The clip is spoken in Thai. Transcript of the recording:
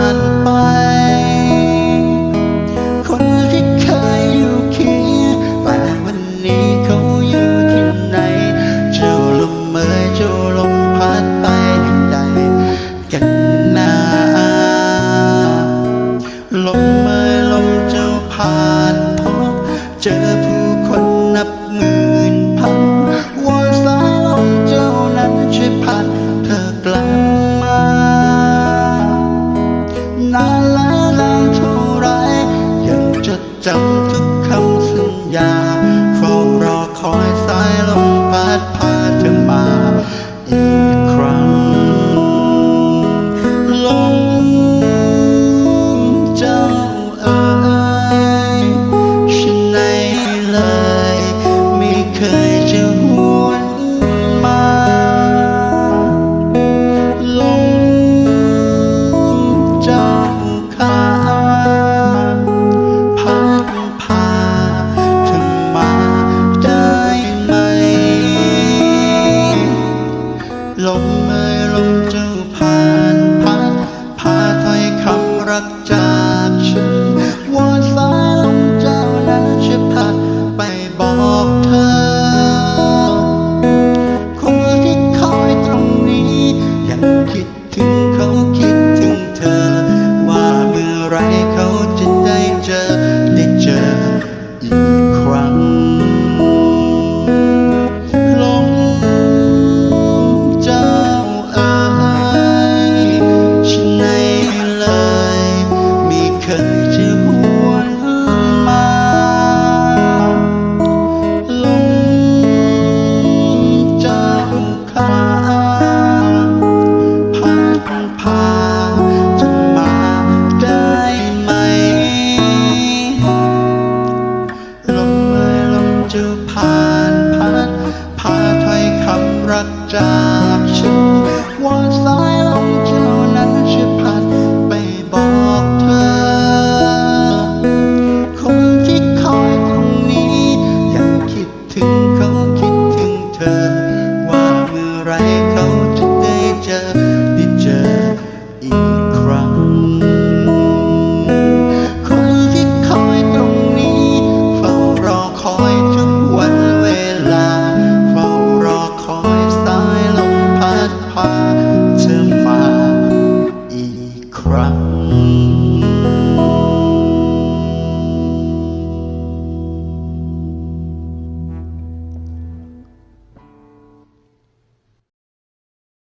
run by ลาลาเท่าไรยังจดจำ barriga. Georgia.